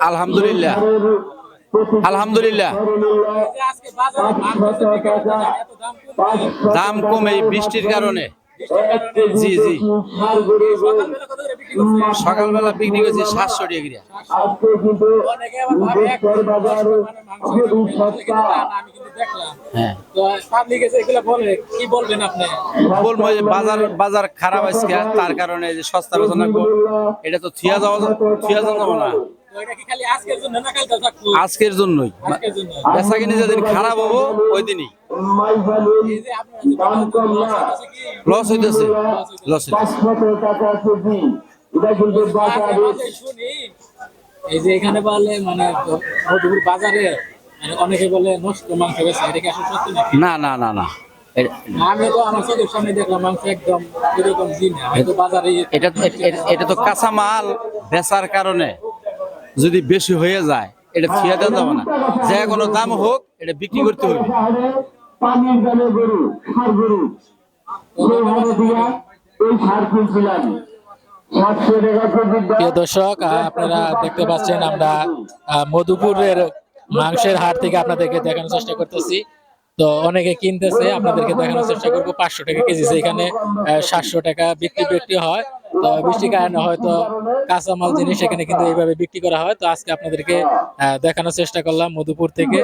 আলহামদুলিল্লাহ। আলহামদুলিল্লাহ। দাম কমে বৃষ্টির কারণে। জি, জি। সকালবেলা বিক্রি করছি সাতশো টাকা করে। আজকে কিন্তু দেশের বাজারে খুবই সস্তা। হ্যাঁ। পাবলিক এসে এগুলো বলে কি বলবেন আপনি? বলব যে বাজার বাজার খারাপ আজকে তার কারণে যে সস্তা এটা তো থিয়া যাওয়া থিয়া যাওয়া না। তো এটা কি খালি আজকের জন্য না কালকে থাকব আজকের জন্যই। জন্য। কিনে যেদিন খারাপ হব ওই দিনই। লস হইতেছে লস হইতেছে শুনি। এই যে এখানে বলে মানে মধুপুর বাজারে মানে অনেকে বলে নষ্ট মাংস বেছে এটা কি আসলে সত্যি না না না না। আমি তো আমার চোখের সামনে দেখলাম মাংস একদম এরকম দিন আমি বাজারে এটা এটা- এটা তো কাঁচা মাল বেচার কারণে যদি বেশি হয়ে যায় এটা থিয়া দেওয়া যাবে না। যে কোনো দাম হোক এটা বিক্রি করতে হবে। পানির দামে গরু সার গরু। এই হারে দিয়া এই সার কিনছিলাম প্রিয় দর্শক আপনারা দেখতে পাচ্ছেন আমরা মধুপুরের মাংসের হাট থেকে আপনাদেরকে দেখানোর চেষ্টা করতেছি। তো অনেকে কিনতেছে, আপনাদেরকে দেখানোর চেষ্টা করব। পাঁচশো টাকা কেজি এখানে সাতশো টাকা বিক্রি বিক্রি হয়। তো বৃষ্টির কারণে হয়তো কাঁচামাল জিনিস এখানে কিন্তু এইভাবে বিক্রি করা হয়। তো আজকে আপনাদেরকে দেখানোর চেষ্টা করলাম মধুপুর থেকে।